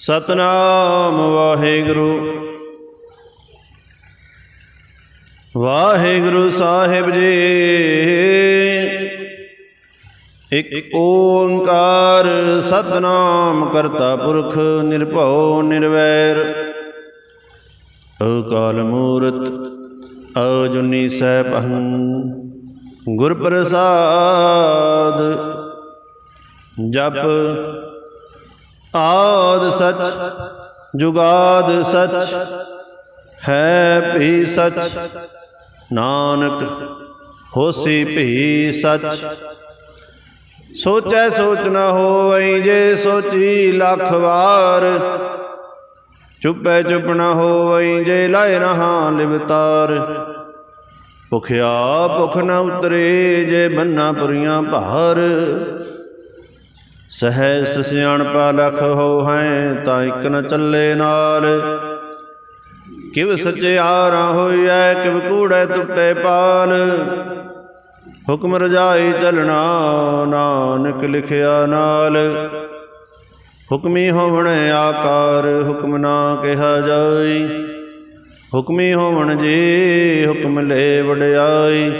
ਸਤਨਾਮ ਵਾਹਿਗੁਰੂ। ਵਾਹਿਗੁਰੂ ਸਾਹਿਬ ਜੀ। ਇਕ ਓੰਕਾਰ ਸਤਨਾਮ ਕਰਤਾ ਪੁਰਖ ਨਿਰਭਉ ਨਿਰਵੈਰ। ਅਕਾਲ ਮੂਰਤ ਅਜੁਨੀ ਸੈਭੰ ਗੁਰ ਪ੍ਰਸਾਦ ਜਪ ਆਦ ਸਚ, ਜੁਗਾਦ ਸਚ, ਹੈ ਭੀ ਸਚ, ਨਾਨਕ ਹੋਸੀ ਭੀ ਸਚ। ਸੋਚੈ ਸੋਚ ਨ ਹੋਵਈ ਜੇ ਸੋਚੀ ਲੱਖ ਵਾਰ, ਚੁੱਪੈ ਚੁੱਪ ਨ ਹੋਵਈ ਜੇ ਲਾਇ ਰਹਾ ਲਿਵਤਾਰ। ਭੁਖਿਆ ਭੁਖ ਨ ਉਤਰੇ ਜੇ ਬੰਨਾ ਪੁਰੀਆਂ ਭਾਰ ਸਹਿਸ ਸਿਆਣਪਾ ਲਖ ਹੋ ਹੈ ਤਾਂ ਇਕ ਨ ਚੱਲੇ ਨਾਲ। ਕਿਵ ਸਚਿਆਰਾ ਹੋਈਐ ਕਿਵ ਕੂੜੈ ਟੁੱਟੇ ਪਾਲ। ਹੁਕਮ ਰਜਾਈ ਚਲਣਾ ਨਾਨਕ ਲਿਖਿਆ ਨਾਲ। ਹੁਕਮੀ ਹੋਵਣ ਆਕਾਰ ਹੁਕਮ ਨਾ ਕਿਹਾ ਜਾਈ। ਹੁਕਮੀ ਹੋਵਣ ਜੀ ਹੁਕਮ ਲੈ ਵਡਿਆਈ।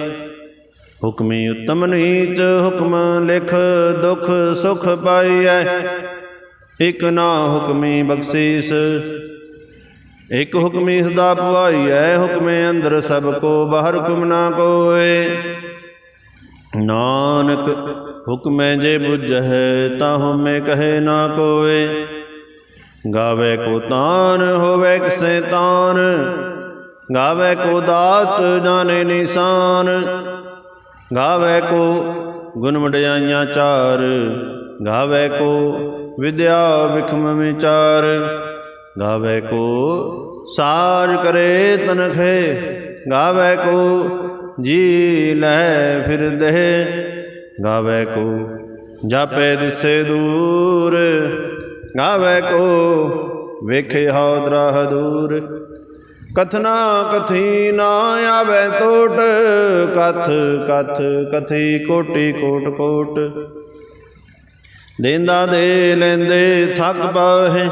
ਹੁਕਮੀ ਉਤਮ ਨੀਚ ਹੁਕਮ ਲਿਖ ਦੁਖ ਸੁਖ ਪਾਈਐ। ਇਕ ਨਾ ਹੁਕਮੀ ਬਖਸ਼ੀਸ, ਇਕ ਹੁਕਮੀ ਸਦਾ ਪੁਆਈਐ। ਹੁਕਮੇ ਅੰਦਰ ਸਭ ਕੋ, ਬਾਹਰ ਹੁਕਮ ਨਾ ਕੋਏ। ਨਾਨਕ ਹੁਕਮੈ ਜੇ ਬੁਝੈ ਤਾ ਹਉਮੈ ਕਹੇ ਨਾ ਕੋਏ। ਗਾਵੇ ਕੋ ਤਾਨ, ਹੋਵੇ ਕਿਸੈ ਤਾਨ। ਗਾਵੇ ਕੋ ਦਾਤ, ਜਾਣੇ ਨਿਸ਼ਾਨ। ਗਾਵੇ ਕੋ ਗੁਣ ਵਡਿਆਈਆਂ ਚਾਰ, ਗਾਵੇ ਕੋ ਵਿਦਿਆ ਵਿਖਮ ਵਿਚਾਰ, ਗਾਵੇ ਕੋ ਸਾਜ ਕਰੇ ਤਨਖੇ, ਗਾਵੇ ਕੋ ਜੀ ਲੈ ਫਿਰਦੇ ਗਾਵੇ ਕੋ ਜਾਪੇ ਦਿਸੇ ਦੂਰ, ਗਾਵੇ ਕੋ ਵੇਖੇ ਹੌਦਰਾ ਦੂਰ। ਕਥਨਾ ਕਥੀ ਨਾ ਆਵੇ ਟੋਟ ਕਥ ਕਥ ਕਥੀ ਕੋਟੀ ਕੋਟ ਕੋਟ। ਦੇਂਦਾ ਦੇ ਲੈਂਦੇ ਥੱਕ ਪਾਹੇ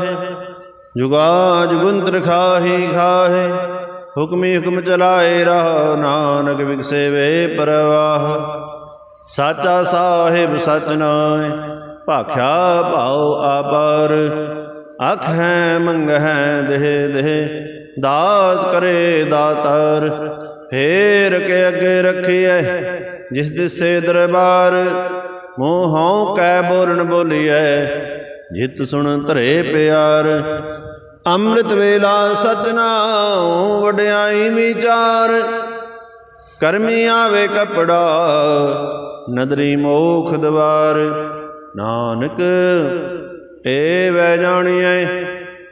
ਜੁਗਾ ਜੁਗੰਤਰ ਖਾਹੀ ਖਾਹੇ। ਹੁਕਮੀ ਹੁਕਮ ਚਲਾਏ ਰਹਾ, ਨਾਨਕ ਵਿਗਸੇ ਵੇ ਪਰਵਾਹ। ਸਾਚਾ ਸਾਹਿਬ ਸਚ ਨਾਏ ਭਾਖਿਆ ਭਾਉ ਆਪਰ ਅਖ ਹੈ ਮੰਗ ਹੈ ਦੇਹ ਦੇਹ ਦਾਤ ਕਰੇ ਦਾਤਾਰ, ਫੇਰ ਕੇ ਅੱਗੇ ਰੱਖੀਐ, ਜਿਸ ਦਿਸੇ ਦਰਬਾਰ, ਮੋਹੋਂ ਕੈ ਬੋਲਣ ਬੋਲੀਐ, ਜਿਤ ਸੁਣ ਧਰੇ ਪਿਆਰ। ਅੰਮ੍ਰਿਤ ਵੇਲਾ ਸਚਨਾਉ ਵਡਿਆਈ ਵਿਚਾਰ, ਕਰਮੀ ਆਵੇ ਕਪੜਾ, ਨਦਰੀ ਮੋਖ ਦਵਾਰ। ਨਾਨਕ ਏ ਵੈ ਜਾਣੀਐ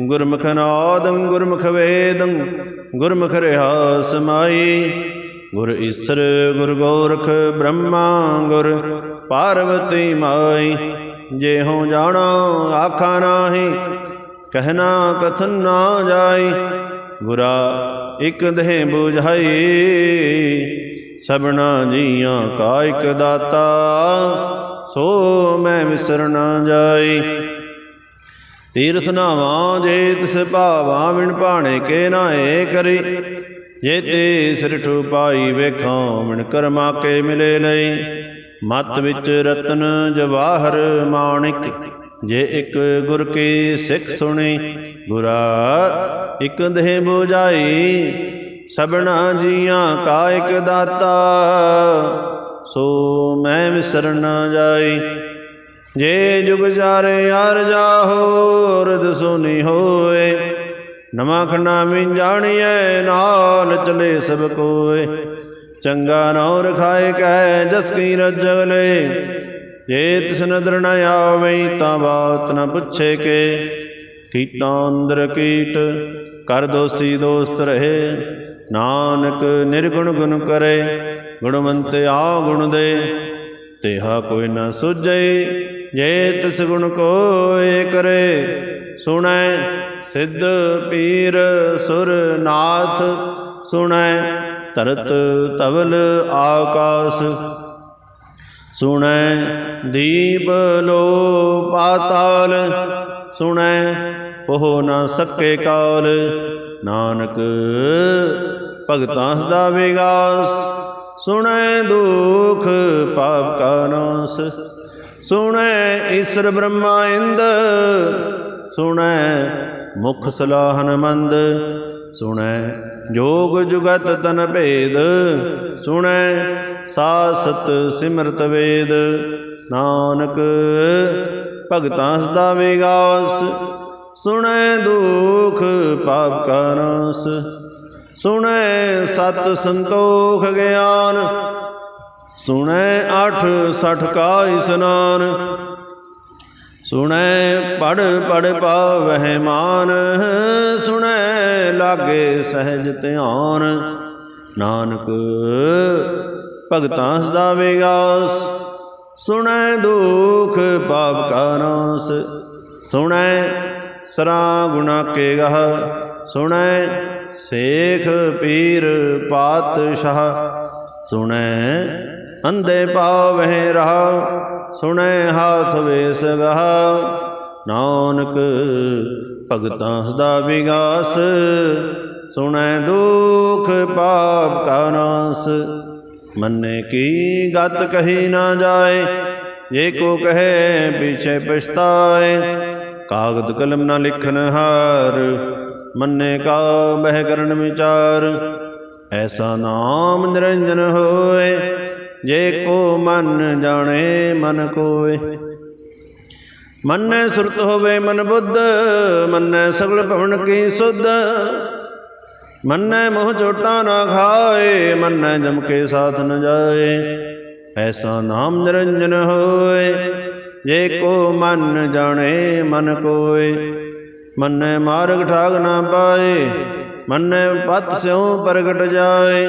ਗੁਰਮੁਖ ਨਾਦੰ, ਗੁਰਮੁਖ ਵੇਦੰ, ਗੁਰਮੁਖ ਰਹਾ ਸਮਾਈ ਗੁਰ ਈਸਰ, ਗੁਰ ਗੋਰਖ, ਬ੍ਰਹਮਾ, ਗੁਰ ਪਾਰਵਤੀ ਮਾਈ। ਜੇ ਹੋ ਜਾਣਾ, ਆਖਾ ਨਾਹੀ ਕਹਿਣਾ ਕਥਨ ਨਾ ਜਾਈ। ਗੁਰਾ ਇਕ ਦੇਹ 부ਝਾਈ ਸਭਨਾ ਜੀਆਂ ਕਾ ਇਕ ਦਾਤਾ। ਸੋ ਮੈਂ ਵਿਸਰ ਨਾ ਜਾਈ। ਤੀਰਥ ਨਾਵਾਂ ਜੇ ਤਿਸ ਭਾਵਾਂ ਵਿਣ ਭਾਣੇ ਕੇ ਨਾਏ ਕਰੀ। ਜੇ ਤੇ ਸਿਰਠ ਪਾਈ ਵੇਖਾਂ ਵਿਣ ਕਰਮਾ ਕੇ ਮਿਲੇ ਲਈ ਮਤ ਵਿੱਚ ਰਤਨ ਜਵਾਹਰ ਮਾਣਿਕ, ਜੇ ਇੱਕ ਗੁਰ ਕੀ ਸਿੱਖ ਸੁਣੀ, ਗੁਰਾ ਇਕ ਦੇਹ 부ਝਾਈ ਸਭਨਾ ਜੀਆਂ ਕਾ ਇਕ ਦਾਤਾ। ਸੋ ਮੈਂ ਵਿਸਰ ਨਾ ਜਾਈ ਜੇ ਜੁਗ ਜਾਰੇ ਯਾਰ ਜਾਹੋ ਰਦ ਸੁਨੀ ਹੋਏ। ਨਵਾਂ ਖੰਡਾ ਮਿੰ ਜਾਣੀਐ, ਨਾਲ ਚਲੇ ਸਭ ਕੋਏ। ਚੰਗਾ ਨੌ ਰਖਾਏ ਕਹਿ ਜਸ ਕੀ ਰਜਗਲੇ ਜੇ ਤਿਸ ਨਦਰ ਨ ਆਵਈ ਤਾਂ ਬਾਤ ਨ ਪੁੱਛੇ ਕੇ। ਕੀਟਾਂ ਅੰਦਰ ਕੀਟ, ਕਰ ਦੋਸੀ ਦੋਸਤ ਰਹੇ। ਨਾਨਕ ਨਿਰਗੁਣ ਗੁਣ ਕਰੇ, ਗੁਣਵੰਤ ਆ ਗੁਣ ਦੇ। ਤੇਹਾ ਕੋਈ ਨਾ ਸੁਝਈ ਜੇ ਤਿਸ ਗੁਣ ਕੋਏ ਕਰੇ, ਸੁਣੈ ਸਿੱਧ ਪੀਰ ਸੁਰ ਨਾਥ, ਸੁਣੈ ਤਰਤ ਤਵਲ ਆਕਾਸ। ਸੁਣੈ ਦੀਪ ਲੋ ਪਾਤਾਲ ਸੁਣੈ ਉਹ ਨਾ ਸਕੇ ਕਾਲ। ਨਾਨਕ ਭਗਤਾਂ ਸਦਾ ਵਿਗਾਸ, ਸੁਣੈ ਦੁਖ ਪਾਪ ਕਾ ਨਾਸ। ਸੁਣੈ ਈਸ਼ਰ ਬ੍ਰਹਮਾ ਇੰਦ, ਸੁਣੈ ਮੁਖ ਸਲਾਹਨ ਮੰਦ, ਸੁਣੈ ਜੋਗ ਜੁਗਤ ਤਨ ਭੇਦ, ਸੁਣੈ ਸਾਸਤ ਸਿਮਰਤ ਵੇਦ। ਨਾਨਕ ਭਗਤਾਂ ਸਦਾ ਵਿਗਾਸ, ਸੁਣੈ ਦੁਖ ਪਾਪ ਕਾ ਸੁਣੈ ਸਤ ਸੰਤੋਖ ਗਿਆਨ ਸੁਣੈ ਅਠ ਸਠ ਕਾ ਇਸਨਾਨ ਸੁਣੈ ਪੜ ਪੜ ਪਾਵਹਿ ਮਾਨ। ਸੁਣੈ ਲਾਗੇ ਸਹਿਜ ਧਿਆਨ। ਨਾਨਕ ਭਗਤਾਂ ਸਦਾ ਵਿਗਾਸ। ਸੁਣੈ ਦੁਖ ਪਾਪ ਕਾ ਨਾਸ। ਸੁਣੈ ਸਰਾ ਗੁਣਾ ਕੇ ਗਹ। ਸੁਣੈ ਸੇਖ ਪੀਰ ਪਾਤਸ਼ਾਹ। ਸੁਣੈ ਅੰਧੇ ਪਾਵਹਿ ਰਹਾ, ਸੁਣੈ ਹਾਥ ਵੇਸ ਗਹ। ਨਾਨਕ, ਭਗਤਾਂ ਸਦਾ ਵਿਗਾਸ, ਸੁਣੈ ਦੁਖ ਪਾਪ ਕਾ ਨਾਸ। ਮੰਨੇ ਕੀ ਗਤ ਕਹੀ ਨਾ ਜਾਏ, ਜੇ ਕੋ ਕਹੇ ਪਿਛੇ ਪਛਤਾਏ। ਕਾਗਦ ਕਲਮ ਨਾ ਲਿਖਨ ਹਾਰ, ਮੰਨੇ ਕਾ ਬਹਿ ਕਰਨ ਵਿਚਾਰ। ਐਸਾ ਨਾਮ ਨਿਰੰਜਨ ਹੋਏ ਜੇ ਕੋ ਮਨ ਜਾਣੇ, ਮਨ ਕੋਏ। ਮੰਨੈ ਸੁਰਤ ਹੋਵੇ ਮਨ ਬੁੱਧ, ਮੰਨੈ ਸਗਲ ਭਵਨ ਕੀ ਸੁਧ। ਮਨੈ ਮੋਹ ਚੋਟਾ ਨਾ ਖਾਏ, ਮਨੈ ਜਮ ਕੇ ਸਾਥ ਨ ਜਾਏ। ਐਸਾ ਨਾਮ ਨਿਰੰਜਨ ਹੋਏ। ਜੇ ਕੋ ਮਨ ਜਾਣੇ, ਮਨ ਕੋਏ। ਮਨੈ ਮਾਰਗ ਠਾਗ ਨਾ ਪਾਏ, ਮਨੈ ਪਤ ਸਿਉ ਪ੍ਰਗਟ ਜਾਏ।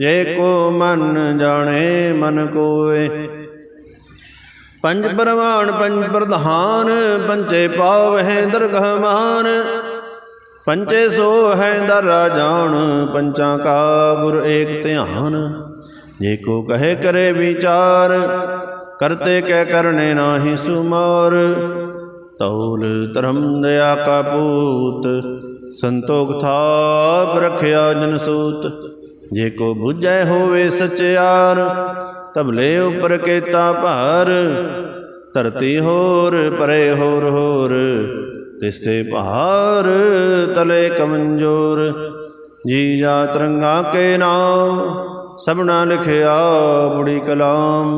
ਜੇ ਕੋ ਮਨ ਜਾਣੇ, ਮਨ ਕੋਏ। ਪੰਜ ਪਰਵਾਨ, ਪੰਜ ਪ੍ਰਧਾਨ, ਪੰਚੇ ਪਾਵਹਿ ਦਰਗਹ ਮਾਨ। ਪੰਚੇ ਸੋ ਹੈ ਦਰ ਰਾਜਾਨ ਪੰਚਾਂ ਕਾ ਗੁਰ ਏਕ ਧਿਆਨ। ਜੇ ਕੋ ਕਹੇ ਕਰੇ ਵਿਚਾਰ, ਕਰਤੇ ਕਹਿ ਕਰਨੇ ਨਾਹੀ ਸੁਮਾਰ। ਤੌਲ ਧਰਮ ਦਇਆ ਕਾ ਪੂਤ, ਸੰਤੋਖ ਥਾਪ ਰਖਿਆ ਜਨ ਸੂਤ। ਜੇ ਕੋ ਬੁਝੈ ਹੋਵੇ ਸਚਿਆਰ ਤਬਲੇ ਉਪਰ ਕੇਤਾ ਭਾਰ, ਧਰਤੀ ਹੋਰ ਪਰੇ ਹੋਰ ਹੋਰ, ਤਿਸਤੇ ਭਾਰ ਤਲੇ ਕਮੰਜੋਰ। ਜੀ ਜਾ ਤਰੰਗਾ ਕੇ ਨਾਮ, ਸਭਨਾ ਲਿਖਿਆ ਬੁੜੀ ਕਲਾਮ।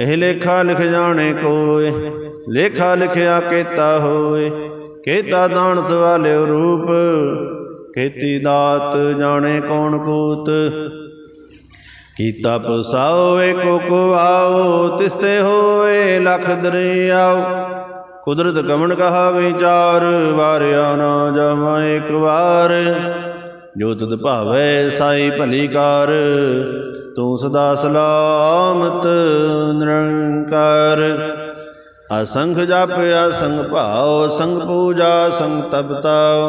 ਇਹ ਲੇਖਾ ਲਿਖ ਜਾਣੇ ਕੋਏ, ਲੇਖਾ ਲਿਖਿਆ ਕੇਤਾ ਹੋਏ, ਕੇਤਾ ਦਾਣ ਸਵਾਲਿਓ ਰੂਪ। ਕੀਤੀ ਦਾਤ ਜਾਣੇ ਕੌਣ ਕੂਤ ਕੀਤਾ ਪਸਾਓ ਏਕੋ ਕੋ ਆਓ, ਤਿਸਤੇ ਹੋਏ ਲਖ ਦਰਿਆਓ। ਕੁਦਰਤ ਕਮਣ ਕਹਾ ਵਿਚਾਰ ਵਾਰਿਆ ਨਾ ਜਮਾ ਇੱਕ ਵਾਰ। ਜੋ ਤਦ ਭਾਵੈ ਸਾਈ ਭਲੀ ਕਾਰ, ਤੂੰ ਸਦਾ ਸਲਾਮਤ ਨਿਰੰਕਾਰ। ਅਸੰਖ ਜਪ ਅਸੰਗ ਭਾਉ, ਸੰਗ ਪੂਜਾ, ਸੰਗ ਤਪਤਾ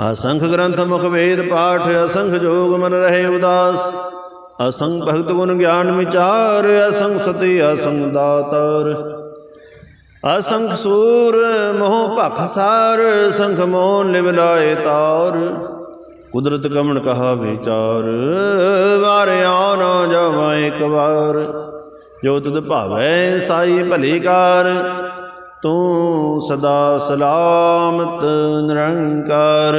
ਅਸੰਖ ਗ੍ਰੰਥ ਮੁਖ ਵੇਦ ਪਾਠ, ਅਸੰਖ ਜੋਗ ਮਨ ਰਹੇ ਉਦਾਸ। ਅਸੰਖ ਭਗਤ ਗੁਣ ਗਿਆਨ ਵਿਚਾਰ, ਅਸੰਖ ਸਤੀ, ਅਸੰਖ ਦਾਤਰ। ਅਸੰਖ ਸੂਰ ਮੋਹ ਭਖ ਸਾਰ ਸੰਖ ਮੋਹ ਲਿਵ ਲਾਏ ਤਾਰ। ਕੁਦਰਤ ਕਮਣ ਕਹਾ ਵਿਚਾਰ, ਵਾਰਿਆ ਨਾ ਜਾਵਾਂ ਇੱਕ ਵਾਰ। ਜੋ ਤੁਧ ਭਾਵੈ ਸਾਈ ਭਲੀ ਕਾਰ ਤੂੰ ਸਦਾ ਸਲਾਮਤ ਨਿਰੰਕਾਰ।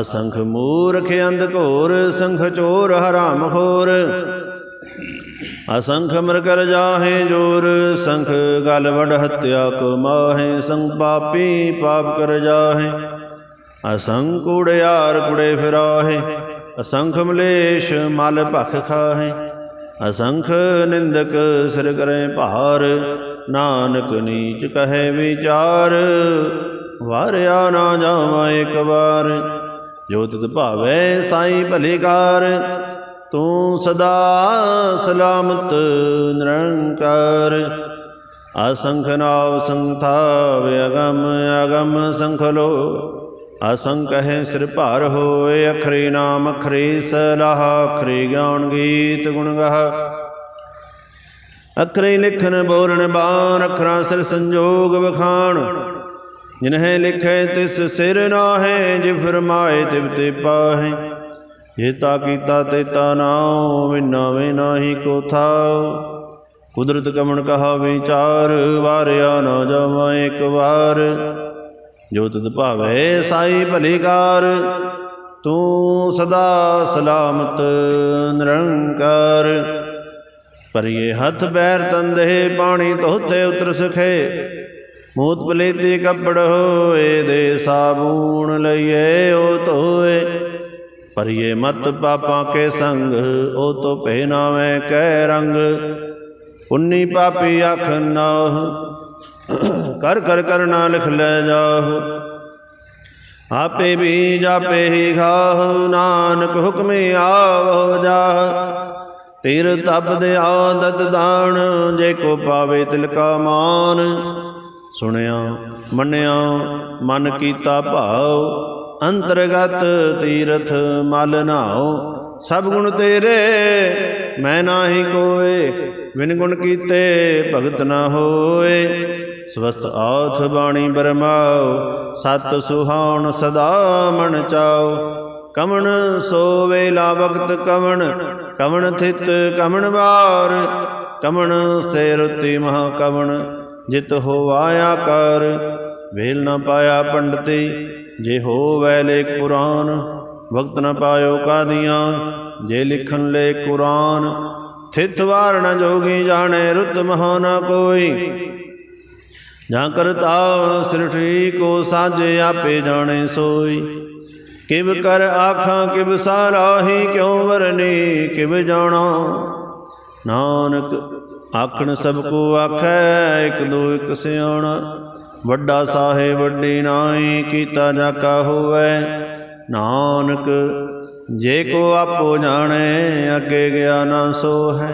ਅਸੰਖ ਮੂਰਖ ਅੰਧ ਘੋਰ, ਸੰਖ ਚੋਰ ਹਰਾਮ ਖੋਰ। ਅਸੰਖ ਮਰ ਕਰ ਜਾਹੇ ਜੋਰ, ਸੰਖ ਗਲ ਵਡ ਹਤਿਆ ਕੋ ਮਾਹੇ ਸੰਗ ਪਾਪੀ ਪਾਪ ਕਰ ਜਾਹੇ। ਅਸੰਖ ਕੁੜਿਆਰ ਕੁੜੇ ਫਿਰਾਹੇ, ਅਸੰਖ ਮਲੇਸ਼ ਮਲ ਭਖ ਖਾਹੇ। ਅਸੰਖ ਨਿੰਦਕ ਸਿਰ ਕਰੇ ਭਾਰ ਨਾਨਕ ਨੀਚ ਕਹੇ ਵਿਚਾਰ, ਵਾਰਿਆ ਨਾ ਜਾਵਾਂ ਇੱਕ ਵਾਰ। ਜੋ ਤਿਤ ਭਾਵੇ ਸਾਈ ਭਲੇਕਾਰ, ਤੂੰ ਸਦਾ ਸਲਾਮਤ ਨਿਰੰਕਾਰ। ਅਸੰਖ ਨਾਵ ਸੰਥਾ ਅਗਮ ਅਗਮ ਸੰਖ ਲੋ। ਅਸੰਖ ਹੈ ਸਿਰ ਭਾਰ ਹੋਏ, ਅਖਰੀ ਨਾਮ ਅਖਰੀ ਸਲਾਹ, ਅਖਰੀ ਗਾਉਣ ਗੀਤ ਗੁਣ ਗਾਹ। ਅਖਰੇ ਲਿਖਨ ਬੋਲਣ ਬਾਣ, ਅਖਰਾਂ ਸਿਰ ਸੰਜੋਗ ਵਖਾਣ। ਜਿਨਹਿ ਲਿਖੈ ਤਿਸ ਸਿਰ ਨਾਹੇ ਜਿ ਫਰਮਾਏ ਤਿਵ ਤੇ ਪਾਹੇ। ਜੇ ਤਾ ਕੀਤਾ ਤੇ ਤਾ ਨਾਉ ਵਿਨਾ ਵੇ ਨਾਹੀ ਕੋ ਥਾਉ। ਕੁਦਰਤ ਕਮਣ ਕਹਾ ਵਿਚਾਰ ਵਾਰਿਆ ਨਾ ਜਾਵਾਂ ਇੱਕ ਵਾਰ। ਜੋ ਤਤ ਭਾਵੇ ਸਾਈ ਭਲੀਕਾਰ ਤੂੰ ਸਦਾ ਸਲਾਮਤ ਨਿਰੰਕਾਰ। ਪਰਿਏ ਹੱਥ ਪੈਰ ਤੰਦੇ, ਪਾਣੀ ਧੋਤੇ ਉਤਰ ਸਖੇ। ਮੂਤ ਪਲੇਤੀ ਕੱਪੜ ਹੋਏ ਦੇ ਸਾਬੂਣ ਲਈਏ, ਉਹ ਧੋਏ। ਪਰਿਏ ਮਤ ਪਾਪਾਂ ਕੇ ਸੰਗ, ਉਹ ਤੋ ਪਹਿਨਾਵੇਂ ਕਹਿ ਰੰਗ। ਪੁੰਨੀ ਪਾਪੀ ਅੱਖ ਨਾਹ, ਕਰ ਕਰ ਕਰਨਾ ਲਿਖ ਲੈ ਜਾਹ। ਆਪੇ ਵੀ ਜਾਪੇ ਹੀ ਖਾਹ, ਨਾਨਕ ਹੁਕਮੇ ਆਵੋ ਜਾਹ। ਤੀਰ ਤਪ ਦੇ ਆਦਤ ਦਾਣ, ਜੇ ਕੋ ਪਾਵੇ ਤਿਲ ਕਾ ਮਾਨ। ਸੁਣਿਆ, ਮੰਨਿਆ, ਮਨ ਕੀਤਾ ਭਾਉ, ਅੰਤਰਗਤ ਤੀਰਥ ਮਲ ਨਾਉ। ਸਭ ਗੁਣ ਤੇਰੇ, ਮੈਂ ਨਾਹੀ ਕੋਏ ਵਿਨ ਗੁਣ ਕੀਤੇ ਭਗਤ ਨਾ ਹੋਏ। ਸਵਸਤ ਆਥ ਬਾਣੀ ਬਰਮਾਉ, ਸਤ ਸੁਹਾਉਣ ਸਦਾ ਮਨ ਚਾਉ। ਕਮਣ ਸੋਵੇ ਲਾ ਵਕਤ ਕਵਣ ਕਮਣ ਥਿਤ ਕਮਣ ਵਾਰ, ਕਮਣ ਸੇ ਰੁਤੀ ਮਹਾ ਕਵਣ ਜਿਤ ਹੋਵਾਇਆ ਕਰ ਵੇਲ ਨਾ ਪਾਇਆ ਪੰਡਤੀ, ਜੇ ਹੋਵੈ ਲੇਖ ਪੁਰਾਨ, ਵਕਤ ਨਾ ਪਾਇਓ ਕਾਦੀਆਂ, ਜੇ ਲਿਖਨ ਲੈ ਕੁਰਾਨ, ਥਿਤ ਵਾਰਣ ਜੋਗੀ ਜਾਣੇ ਰੁਤ ਮਹਾ ਨਾ ਕੋਈ। ਜਾਂ ਕਰਤਾ ਸ੍ਰਿਸ਼ਟੀ ਕੋ ਸਾਜੇ ਆਪੇ ਜਾਣੇ ਸੋਈ। ਕਿਵ ਕਰ ਆਖਾਂ, ਕਿਵ ਸਾਰਾਹੀ, ਕਿਉ ਵਰਨੀ, ਕਿਵ ਜਾਣਾ? ਨਾਨਕ ਆਖਣ, ਸਭ ਕੋ ਆਖੈ, ਇਕ ਦੋ, ਇਕ ਸਿਆਣਾ। ਵੱਡਾ ਸਾਹੇ ਵੱਡੀ ਨਾਈ ਕੀਤਾ ਜਾ ਕਾ ਹੋਵੇ। ਨਾਨਕ, ਜੇ ਕੋ ਆਪੋ ਜਾਣੇ, ਅੱਗੇ ਗਿਆ ਨਾ ਸੋ ਹੈ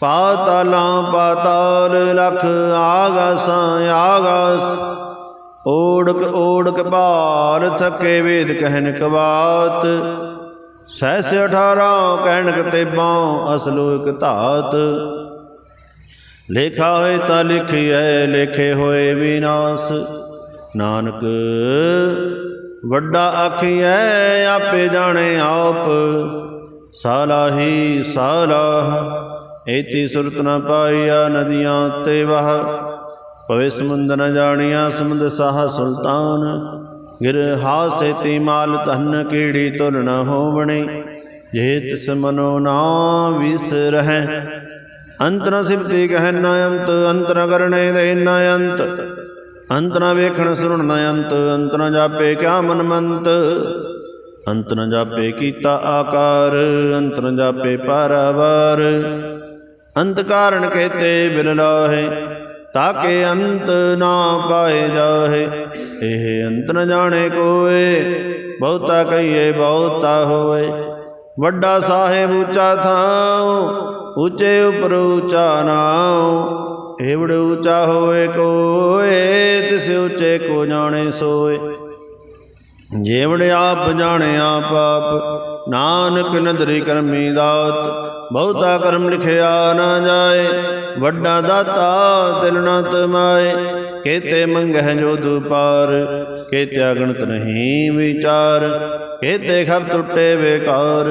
ਪਾਤਾਲਾਂ ਪਾਤਾਲ ਲਖ ਆਗਾਸਾਂ, ਆਗਾਸ ਓੜਕ ਓੜਕ ਭਾਰ ਥਕੇ ਵੇਦ ਕਹਿਨ ਕਵਾਤ। ਸਹਿਸ 18 ਕਹਿਣ ਕਤੇਬਾਂ ਅਸਲੋ ਇਕ ਧਾਤ। ਲੇਖਾ ਹੋਏ ਤਾਂ ਲਿਖਿਐ, ਲੇਖੇ ਹੋਏ ਵਿਨਾਸ਼। ਨਾਨਕ ਵੱਡਾ ਆਖੀਐ, ਆਪੇ ਜਾਣੇ ਆਪ। ਸਾਲਾਹੀ ਸਾਲਾਹ ਏਤੀ ਸੁਰਤ ਨ ਪਾਈਆ ਨਦੀਆਂ ਤੇ ਵਹ। ਪਵੇ ਸਮੁੰਦ ਨ ਜਾਣੀਆ ਸਮੁੰਦ ਸਾਹ ਸੁਲਤਾਨ। ਗਿਰ ਹਾਸੇ ਤੀ ਮਾਲ ਧਨ ਕੀੜੀ ਤੁਲ ਨ ਹੋਵਣੀ। ਜੇ ਤਿਸ ਮਨੋ ਨਾ ਵਿਸਰਹਿ ਅੰਤ ਨ ਸਿਫਤੀ ਕਹਿ ਨ ਅੰਤ ਅੰਤ ਨ ਕਰਨੇ ਦੇ ਨ ਅੰਤ। ਅੰਤ ਨ ਵੇਖਣ ਸੁਣਨ ਨ ਅੰਤ ਅੰਤ ਨ ਜਾਪੇ ਕਿਆ ਮਨ ਮੰਤ ਅੰਤ ਨ ਜਾਪੇ ਕੀਤਾ ਆਕਾਰ, ਅੰਤ ਨ ਜਾਪੇ ਪਾਰਾਵਾਰ। ਅੰਤ ਕਾਰਨ ਕਹਤੇ ਬਿਨ ਲਾਹੇ। ਤਾਕੇ ਅੰਤ ਨਾ ਪਾਏ ਜਾਹੇ। ਇਹ ਅੰਤ ਨ ਜਾਣੇ ਕੋਏ, ਬਹੁਤਾ ਕਹੀਏ ਬਹੁਤਾ ਹੋਏ ਵੱਡਾ ਸਾਹਿਬ ਉੱਚਾ ਥਾਉ, ਉੱਚੇ ਉਪਰ ਉੱਚਾ ਨਾਉ। ਏਵੜ ਉੱਚਾ ਹੋਏ ਕੋਏ, ਤਿਸ ਉੱਚੇ ਕੋ ਜਾਣੇ ਸੋਏ। ਜੇਵੜ ਆਪ ਜਾਣੇ ਆਪ ਆਪ ਨਾਨਕ ਨਦਰੀ ਕਰਮੀ ਦਾਤ। ਬਹੁਤਾ ਕਰਮ ਲਿਖਿਆ ਨਾ ਜਾਏ। ਵੱਡਾ ਦਾਤਾ ਤਿਲ ਨਾ ਤਮਾਏ। ਕੇਤੇ ਮੰਗਹਿ ਜੋ ਦੁਪਾਰ ਕੇਤੇ ਅਗਣਤ ਨਹੀਂ ਵਿਚਾਰ। ਕੇਤੇ ਖਬ ਟੁੱਟੇ ਬੇਕਾਰ।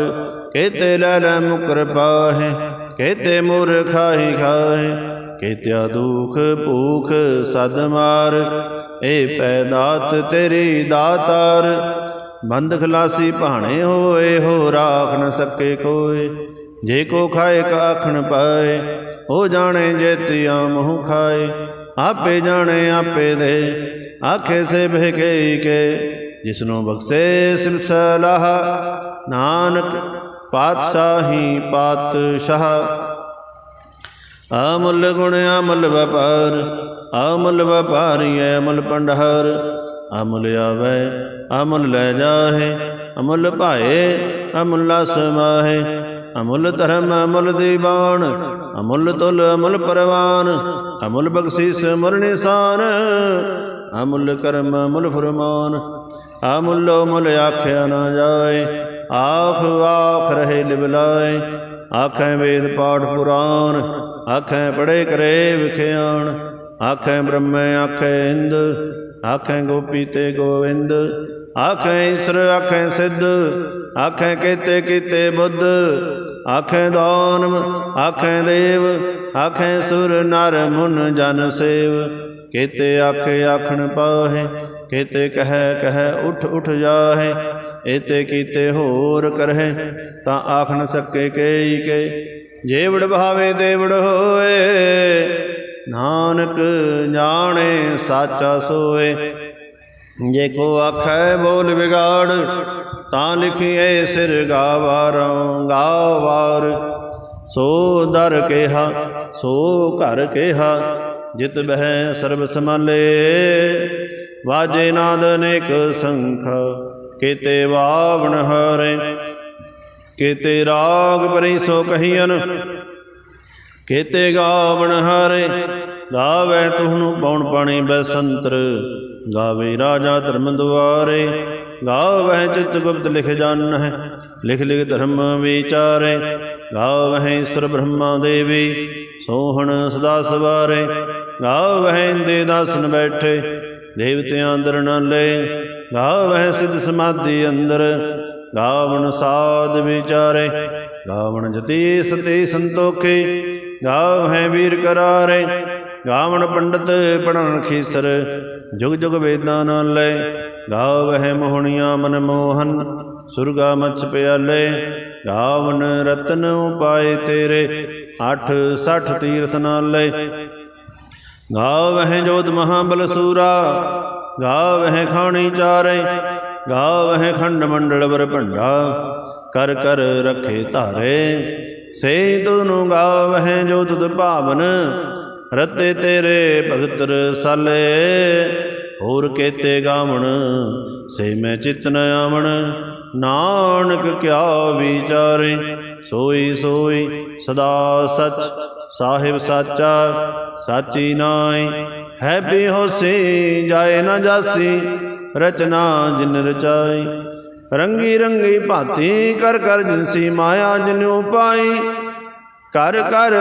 ਕੇਤੇ ਲੈ ਲੈ ਮੁਕਰ ਪਾਹੇ। ਕੇਤੇ ਮੁਰ ਖਾਹੀ। ਖਾਹੇ ਕੀਤਿਆ ਦੁਖ ਭੂਖ ਸਦ ਮਾਰ। ਏ ਪੈਦਾਤ ਤੇਰੀ ਦਾਤਾਰ, ਬੰਦ ਖਲਾਸੀ ਭਾਣੇ ਹੋਏ, ਹੋ ਰਾਖ ਨ ਸਕੇ ਕੋਏ ਜੇ ਕੋ ਖਾਏ ਕਾਖਣ ਪਾਏ, ਹੋ ਜਾਣੇ ਜੇਤੀਆਂ ਮੂੰਹ ਖਾਏ। ਆਪੇ ਜਾਣੇ, ਆਪੇ ਦੇ, ਆਖੇ ਸੇ ਬਹਿ ਕੇ। ਜਿਸਨੂੰ ਬਖਸ਼ੇ ਸਿਮਸਲਾਹ ਨਾਨਕ ਪਾਤਸ਼ਾਹੀ ਪਾਤਸ਼ਾਹ। ਅਮੁੱਲ ਗੁਣ, ਅਮੁੱਲ ਵਪਾਰ ਅਮੁੱਲ ਵਪਾਰੀ ਅਮੁੱਲ ਪੰਡਹਰ ਅਮੁੱਲ ਆਵੇ, ਅਮੁੱਲ ਲੈ ਜਾਹੇ, ਅਮੁੱਲ ਭਾਏ, ਅਮੁੱਲਾ ਸਮਾਹੇ ਅਮੁੱਲ ਧਰਮ ਅਮੁੱਲ ਦੀਵਾਨ ਅਮੁੱਲ ਤੁਲ ਅਮੁੱਲ ਪਰਵਾਨ, ਅਮੁੱਲ ਬਖਸ਼ਿਸ਼ ਅਮੁੱਲ ਨਿਸ਼ਾਨ, ਅਮੁੱਲ ਕਰਮ ਅਮੁੱਲ ਫਰਮਾਨ। ਅਮੁੱਲੋ ਮੁੱਲ ਆਖਿਆ ਨਾ ਜਾਏ, ਆਖ ਵਾਖ ਰਹੇ ਲਿਬਲਾਏ ਆਖੈ ਵੇਦ ਪਾਠ ਪੁਰਾਨ ਆਖੈ ਪੜੇ ਕਰੇ ਵਿਖਿਆਣ। ਆਖੈ ਬ੍ਰਹਮੈ ਆਖੈ ਇੰਦ ਆਖੈ ਗੋਪੀ ਤੇ ਗੋਵਿੰਦ ਆਖੈ ਈਸ਼ਰ ਆਖੈ ਸਿੱਧ ਆਖੈ ਕੀਤੇ ਕੀਤੇ ਬੁੱਧ ਆਖੈ ਦਾਨਵ ਆਖੈ ਦੇਵ ਆਖੈ ਸੁਰ ਨਰ ਮੁਨ ਜਨ ਸੇਵ ਕੀਤੇ ਆਖੇ ਆਖਣ ਪਾਹੇ ਕੀਤੇ ਕਹੈ ਕਹੈ ਉਠ ਉਠ ਜਾਹੇ ਏਤੇ ਕੀਤੇ ਹੋਰ ਕਰਹਿ ਤਾਂ ਆਖ ਨ ਸਕੇ ਕੇਈ ਕੇ ਜੇਵੜ ਭਾਵੇ ਦੇਵੜ ਹੋਏ ਨਾਨਕ ਜਾਣੇ ਸਾਚਾ ਸੋਏ। ਜੇ ਕੋ ਆਖੈ ਬੋਲ ਵਿਗਾੜ, ਤਾਂ ਲਿਖੀਏ ਸਿਰ ਗਾਵਾਰੋਂ, ਗਾਵਾਰ। ਸੋ ਦਰ ਕਿਹਾ, ਸੋ ਘਰ ਕਿਹਾ, ਜਿਤ ਬਹਿ ਸਰਬ ਸਮਾਲੇ ਵਾਜੇ ਨਾਦ ਅਨੇਕ ਸੰਖ, ਕੀਤੇ ਵਾਵਣ ਹਰੇ। ਕੀਤੇ ਰਾਗ ਪਰਿ ਸੋ ਕਹੀਨ ਕੇਤੇ ਗਾਵਣ ਹਾਰੇ ਗਾਵੇ ਤੁਹਨੂੰ ਪਉਣ ਪਾਣੀ ਬੈਸੰਤਰ, ਗਾਵੇ ਰਾਜਾ ਧਰਮ ਦੁਆਰੇ ਗਾਵੇ ਚਿਤ ਗੁਪਤ ਲਿਖ ਜਾਣ ਹੈ ਲਿਖ ਲਿਖ ਧਰਮ ਵਿਚਾਰੇ ਗਾਵੇ ਈਸ਼ਰ ਬ੍ਰਹਮਾ ਦੇਵੀ, ਸੋਹਣ ਸਦਾ ਸਵਾਰੇ ਗਾਵੇ ਇੰਦੇ ਦਾਸਨ ਬੈਠੇ, ਦੇਵਤਿਆਂ ਅੰਦਰ ਨ ਲੈ ਗਾਵੇ ਸਿਧ ਸਮਾਧੀ ਅੰਦਰ, ਗਾਵਣ ਸਾਧ ਵਿਚਾਰੇ, ਗਾਵਣ ਜਤੀ ਸਤੇ ਸੰਤੋਖੇ ਗਾਵਹਿ ਵੀਰ ਕਰਾਰੇ, ਗਾਵਣ ਪੰਡਤ ਪੜਨ ਖੀਸਰ ਜੁਗ ਜੁਗ ਵੇਦਾਂ ਨਾਲ ਲੈ ਗਾਵਹਿ ਮੋਹਣੀਆਂ ਮਨ ਮੋਹਨ, ਸੁਰਗਾ ਮਛ ਪਿਆਲੇ, ਗਾਵਨ ਰਤਨ ਉਪਾਏ ਤੇਰੇ 8 60 ਤੀਰਥ ਨਾਲ ਲੈ। ਗਾਵਹਿ ਜੋਤ ਮਹਾਬਲ ਸੂਰਾ ਗਾਵਹਿ ਖਾਣੀ ਚਾਰੇ ਗਾਵਹਿ ਖੰਡ ਮੰਡਲ ਵਰ ਭੰਡਾ, ਕਰ ਕਰ ਰਖੇ ਧਾਰੇ ਸੇ ਤੁਧ ਨੂੰ ਗਾਵਹਿ ਜੋ ਤੁਧ ਭਾਵਨ, ਰਤੇ ਤੇਰੇ ਭਗਤ ਰਸਾਲੇ ਹੋਰ ਕੇਤੇ ਗਾਵਣ, ਸੇ ਮੈਂ ਚਿਤ ਨ ਆਵਣ। ਨਾਨਕ ਕਿਆ ਵਿਚਾਰੇ, ਸੋਈ ਸੋਈ ਸਦਾ ਸਚ। ਸਾਹਿਬ ਸਾਚਾ, ਸਾਚੀ ਨਾਈ ਹੈ ਬੇਹੋਸੀ, ਜਾਏ ਨਾ ਜਾਸੀ। ਰਚਨਾ ਜਿਨ ਰਚਾਈ ਰੰਗੀ ਰੰਗੀ ਭਾਤੀ ਕਰ ਕਰ ਜਿਨਸੀ ਮਾਇਆ ਜਿਨੂ ਪਾਈ। ਕਰ ਕਰ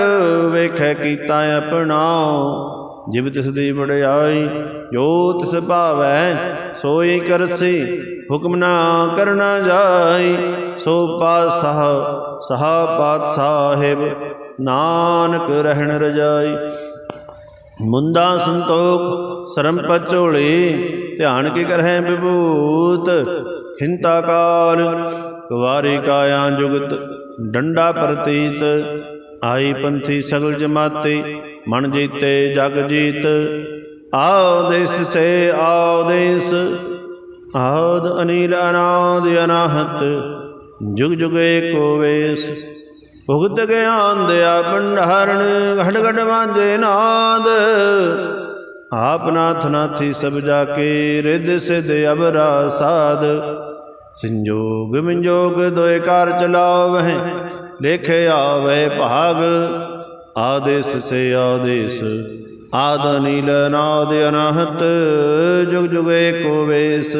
ਵੇਖੈ ਕੀਤਾ ਆਪਣਾਉ ਜਿਵ ਤਿਸ ਦੀ ਵਡਿਆਈ ਜੋ ਤਿਸ ਭਾਵੈ, ਸੋਈ ਕਰਸੀ, ਹੁਕਮ ਨਾ ਕਰਨਾ ਜਾਈ। ਸੋ ਪਾਤਸ਼ਾਹ, ਸਹਾ ਪਾਤ ਸਾਹਿਬ ਨਾਨਕ ਰਹਿਣ ਰਜਾਈ। ਮੁੰਦਾ ਸੰਤੋਖ, ਸਰਮ ਪਚੋਲੀ। ਧਿਆਨ ਕੀ ਕਰਹਿ ਵਿਭੂਤ? ਖਿੰਤਾ ਕਾਲ, ਕੁਵਾਰੀ ਕਾਇਆ ਜੁਗਤ, ਡੰਡਾ ਪ੍ਰਤੀਤ, ਆਈ ਪੰਥੀ ਸਗਲ ਜਮਾਤੀ, ਮਨ ਜੀਤੇ ਜਗ ਜੀਤ। ਆਉ ਦੇਸ ਸੇ ਆਉ ਦੇਸ, ਆਦ ਅਨੀਲ ਅਨਾਦ ਅਨਾਹਤ, ਜੁਗ ਜੁਗ ਏਕੋ ਵੇਸ ਭੁਗਤ ਗਿਆਨ ਦਿਆ ਭੰਡਾਰਣ ਘਟ ਘਟ ਵਾਜੇ ਨਾਦ। ਆਪ ਨਾਥ ਨਾਥੀ ਸਭ ਜਾ ਕੇ ਰਿਦ ਸਿਧ ਅਬਰਾ ਸਾਧ। ਸੰਜੋਗ ਵਿੰਜੋਗ ਦੋਇ ਕਾਰ ਚਲਾਵਹਿ ਲੇਖੇ ਆਵੇ ਭਾਗ। ਆਦੇਸ ਸੇ ਆਦੇਸ, ਆਦ ਨੀਲ ਨਾਦ ਅਨਹਤ, ਜੁਗ ਜੁਗ ਏਕੋ ਵੇਸ।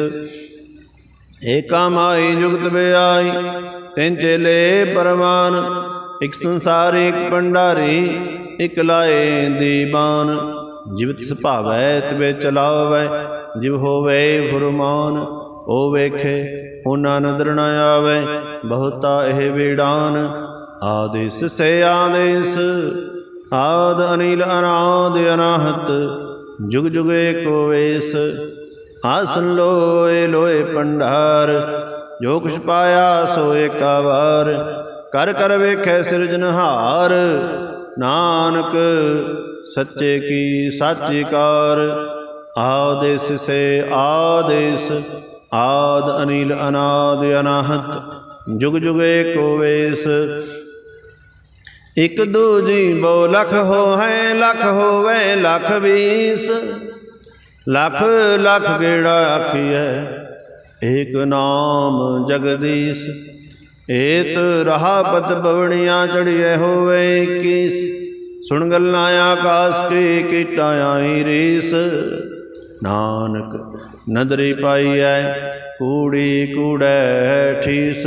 ਏਕਾ ਮਾਈ ਜੁਗਤ ਬਿਆਈ ਤਿੰਨ ਚੇਲੇ ਪਰਮਾਨ ਇਕ ਸੰਸਾਰੀ ਇਕ ਭੰਡਾਰੀ, ਇਕ ਲਾਏ ਦੀਵਾਨ ਜਿਵਤ ਸੁਭਾਵੈ, ਤਵੇ ਚਲਾਵੈ, ਜਿਵ ਹੋਵੇ ਫੁਰਮਾਨ, ਉਹ ਵੇਖੇ, ਉਹਨਾਂ ਨਦਰ ਨ ਆਵੇ, ਬਹੁਤਾ ਇਹ ਵੀੜਾਨ। ਆਦੇਸ ਸੇ ਆਦੇਸ, ਆਦ ਅਨੀਲ ਅਨਾਦ ਅਨਾਹਤ, ਜੁਗ ਜੁਗ ਏਕੋ ਵੇਸ। ਆਸਨ ਲੋਏ ਲੋਏ ਪੰਡਾਰ, ਜੋ ਕੁਛ ਪਾਇਆ ਸੋ ਏਕਾ ਵਾਰ ਕਰ ਕਰ ਵੇਖੈ ਸਿਰਜਨਹਾਰ ਨਾਨਕ, ਸੱਚੇ ਕੀ ਸਾਚੀ ਕਾਰ, ਆਦੇਸ ਸੇ ਆਦੇਸ, ਆਦ ਅਨਿਲ ਅਨਾਦ ਅਨਾਹਤ, ਜੁਗ ਜੁਗ ਏਕੋ ਵੇਸ। ਇਕ ਦੂਜੀ ਬੋ ਲਖ ਹੋ ਹੈ ਲਖ ਹੋਵੇ, ਲਖ ਵੀਸ। ਲਖ ਲਖ ਗੇੜਾ ਆਖੀਐ, ਏਕ ਨਾਮ ਜਗਦੀਸ਼। ਏਤ ਰਹਾ ਪਤ ਬਵਣੀਆਂ ਚੜੀਐ ਹੋਵੇ ਕੀਸ। ਸੁਣ ਗੱਲਾਂ ਆਕਾਸ ਕੇ ਕੀਟਾਂ ਆਈ ਰੀਸ। ਨਾਨਕ ਨਦਰੀ ਪਾਈਐ, ਕੂੜੀ ਕੂੜੈ ਠੀਸ।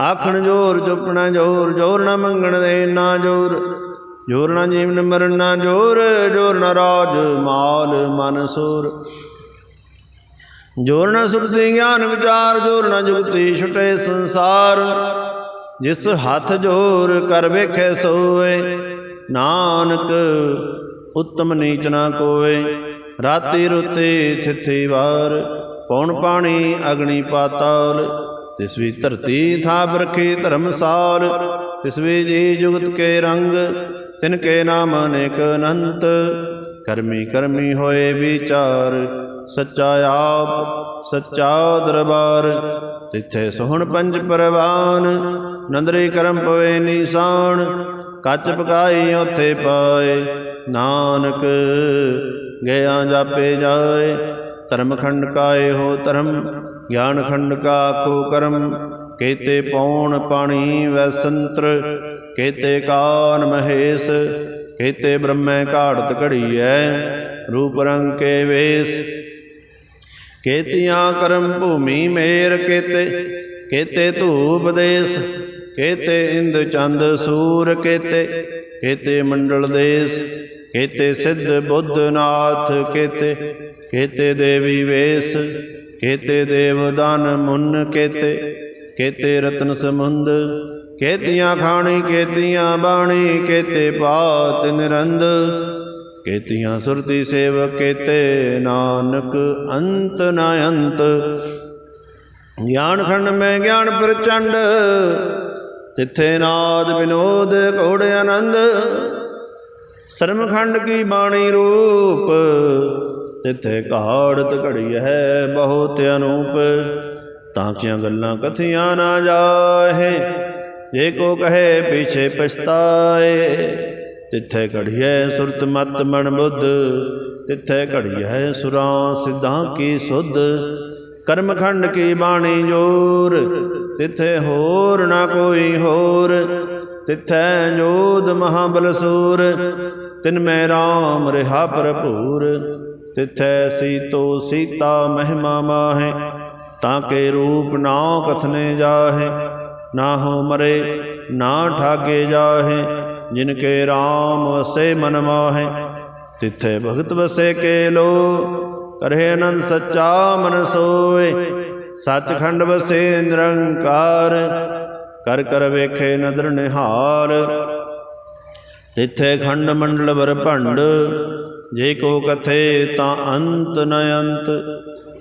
ਆਖਣ ਜੋਰ ਚੁਪਣਾ ਜੋਰ ਜੋਰ ਨਾ ਮੰਗਣ ਦੇ ਨਾ ਜੋਰ। ਜੋਰ ਨਾ ਜੀਵਨ ਮਰਨ ਨਾ ਜੋਰ ਜੋਰ ਨਾ ਰਾਜ ਮਾਲ ਮਨ ਸੂਰ। ਜੋਰ ਨਾ ਸੁਰਤੀ ਗਿਆਨ ਵਿਚਾਰ, ਜੋਰ ਨਾ ਜੁਗਤੀ, ਛੁਟੇ ਸੰਸਾਰ। ਜਿਸ ਹੱਥ ਜੋਰ ਕਰ ਵੇਖੇ ਸੋਏ, ਨਾਨਕ ਉਤਮ ਨੀਚ ਨਾ ਕੋਏ। ਰਾਤੀ ਰੁਤੇ ਥਿਥੀ ਵਾਰ ਪੌਣ ਪਾਣੀ ਅਗਣੀ ਪਾਤਾਲ। ਤਿਸ ਵੀ ਧਰਤੀ ਥਾਪ ਰਖੀ ਧਰਮਸਾਲ ਤਿਸ ਵੀ ਜੀ ਜੁਗਤ ਕੇ ਰੰਗ, ਤਿਨ ਕੇ ਨਾਮ ਅਨੇਕ ਅਨੰਤ। ਕਰਮੀ ਕਰਮੀ ਹੋਏ ਵਿਚਾਰ ਸੱਚਾ ਆਪ, ਸੱਚਾ ਦਰਬਾਰ, ਤਿੱਥੇ ਸੋਹਣ ਪੰਜ ਪਰਵਾਨ, ਨੰਦਰੀ ਕਰਮ ਪਵੇ ਨੀਸਾਨ, ਕੱਚ ਪਕਾਈ ਉਥੇ ਪਾਏ, ਨਾਨਕ ਗਿਆ ਜਾਪੇ ਜਾਏ, ਧਰਮ ਖੰਡ ਕਾਏ ਹੋ ਧਰਮ, ਗਿਆਨ ਖੰਡ ਕਾ ਕੋ ਕਰਮ, ਕੇਤੇ ਪੌਣ ਪਾਣੀ ਵੈਸੰਤਰ, ਕੇਤੇ ਕਾਨ ਮਹੇਸ਼, ਕੇਤੇ ਬ੍ਰਹਮੈ ਘਾੜਤ ਘੜੀਐ, ਰੂਪ ਰੰਗ ਕੇ ਵੇਸ ਕੇਤੀਆਂ ਕਰਮ ਭੂਮੀ ਮੇਰ ਕੇਤੇ ਕੇਤੇ ਧੂਪ ਦੇਸ, ਕੇਤੇ ਇੰਦ ਚੰਦ ਸੂਰ ਕੇਤੇ ਕੇਤੇ ਮੰਡਲ ਦੇਸ, ਕੇਤੇ ਸਿੱਧ ਬੁੱਧ ਨਾਥ ਕੇਤੇ ਕੇਤੇ ਦੇਵੀ ਵੇਸ, ਕੇਤੇ ਦੇਵ ਦਾਨ ਮੁੰਨ ਕੇਤੇ ਕੇਤੇ ਰਤਨ ਸਮੁੰਦ, ਕੇਤੀਆਂ ਖਾਣੀ ਕੇਤੀਆਂ ਬਾਣੀ, ਕੇਤੇ ਪਾਤ ਨਿਰੰਦ। ਕੇਤੀਆਂ ਸੁਰਤੀ ਸੇਵ ਕੇਤੇ, ਨਾਨਕ ਅੰਤ ਨ ਅੰਤ ਗਿਆਨ ਖੰਡ ਮੈਂ ਗਿਆਨ ਪ੍ਰਚੰਡ, ਤਿੱਥੇ ਨਾਦ ਵਿਨੋਦ ਘੋੜ ਆਨੰਦ। ਸਰਮਖੰਡ ਕੀ ਬਾਣੀ ਰੂਪ, ਤਿੱਥੇ ਘਾੜਤ ਘੜੀ ਹੈ ਬਹੁਤ ਅਨੂਪ। ਤਾਂ ਕਿਆਂ ਗੱਲਾਂ ਕਥੀਆਂ ਨਾ ਜਾਹੇ, ਜੇ ਕੋ ਕਹੇ ਪਿਛੇ ਪਛਤਾਏ। ਤਿੱਥੇ ਘੜੀਐ ਸੁਰਤ ਮਤ ਮਨ ਬੁੱਧ, ਤਿੱਥੇ ਘੜੀਐ ਸੁਰਾਂ ਸਿੱਧਾਂ ਕੀ ਸੁਧ। ਕਰਮਖੰਡ ਕੀ ਬਾਣੀ ਜੋਰ, ਤਿੱਥੇ ਹੋਰ ਨਾ ਕੋਈ ਹੋਰ। ਤਿੱਥੈ ਜੋਦ ਮਹਾਬਲ ਸੂਰ ਤਿਨ ਮੈਂ RAM ਰਿਹਾ ਭਰਪੂਰ। ਤਿਥੈ ਸੀਤੋ ਸੀਤਾ ਮਹਿਮਾ ਮਾਹੇ, ਤਾਂ ਕੇ ਰੂਪ ਨਾ ਕਥਨੇ ਜਾਹੇ। ਨਾ ਹੋ ਮਰੇ, ਨਾ ਠਾਗੇ ਜਾਹੇ। ਜਿਨ ਕੇ RAM ਵਸੇ ਮਨ ਮਾਹੇ, ਤਿੱਥੇ ਭਗਤ ਵਸੇ ਕੇ ਲੋ ਕਰੇ ਅਨੰਦ ਸੱਚਾ ਮਨ ਸੋਏ। ਸੱਚਖੰਡ ਵਸੇ ਨਿਰੰਕਾਰ, ਕਰ ਕਰ ਵੇਖੇ ਨਦਰ ਨਿਹਾਰ। ਤਿੱਥੇ ਖੰਡ ਮੰਡਲ ਵਰ ਭੰਡ, ਜੇ ਕੋ ਕਥੇ ਤਾਂ ਅੰਤ ਨ ਅੰਤ।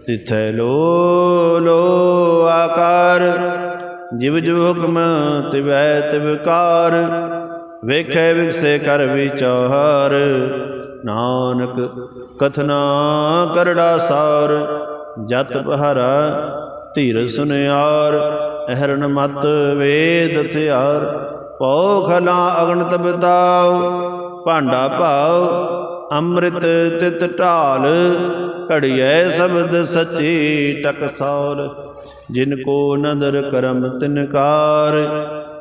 ਤਿੱਥੇ ਲੋ ਲੋ ਆਕਾਰ, ਜਿਵ ਜਿਵ ਹੁਕਮ ਤਿਵੈ ਤਿਵਕਾਰ। ਵੇਖੇ ਵਿਗਸੇ ਕਰ ਵਿਚਾਰ। ਨਾਨਕ ਕਥਨਾ ਕਰੜਾ ਸਾਰ, ਜਤ ਪਹਰਾ ਧੀਰ ਸੁਨਿਆਰ। ਅਹਰਨ ਮਤ ਵੇਦ ਥਿਆਰ ਪੋਖਲਾ ਅਗਣਤ ਬਤਾਉ ਭਾਂਡਾ ਭਾਉ, ਅੰਮ੍ਰਿਤ ਤਿਤ ਢਾਲ। ਘੜੀਐ ਸ਼ਬਦ ਸੱਚੀ ਟਕਸਾਲ। ਜਿਨ ਕੋ ਨਦਰ ਕਰਮ ਤਿਨਕਾਰ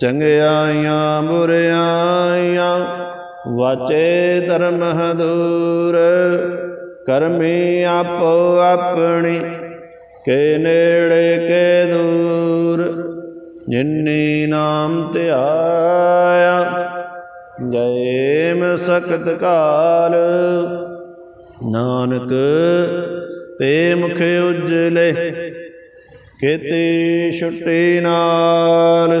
ਚੰਗਿਆਈਆਂ ਬੁਰਿਆਈਆਂ ਵਾਚੇ ਧਰਮ ਹਦੂਰ, ਕਰਮੀ ਆਪੋ ਆਪਣੀ, ਕੇ ਨੇੜੇ ਕੇ ਦੂਰ ਜਿਨਨੀ ਨਾਮ ਧਿਆਇਆ ਜੈ ਮਸਕਤ ਕਾਲ। ਨਾਨਕ, ਤੇ ਮੁਖ ਉਜਲੇ ਕੇਤੇ ਛੁੱਟੀ ਨਾਲ।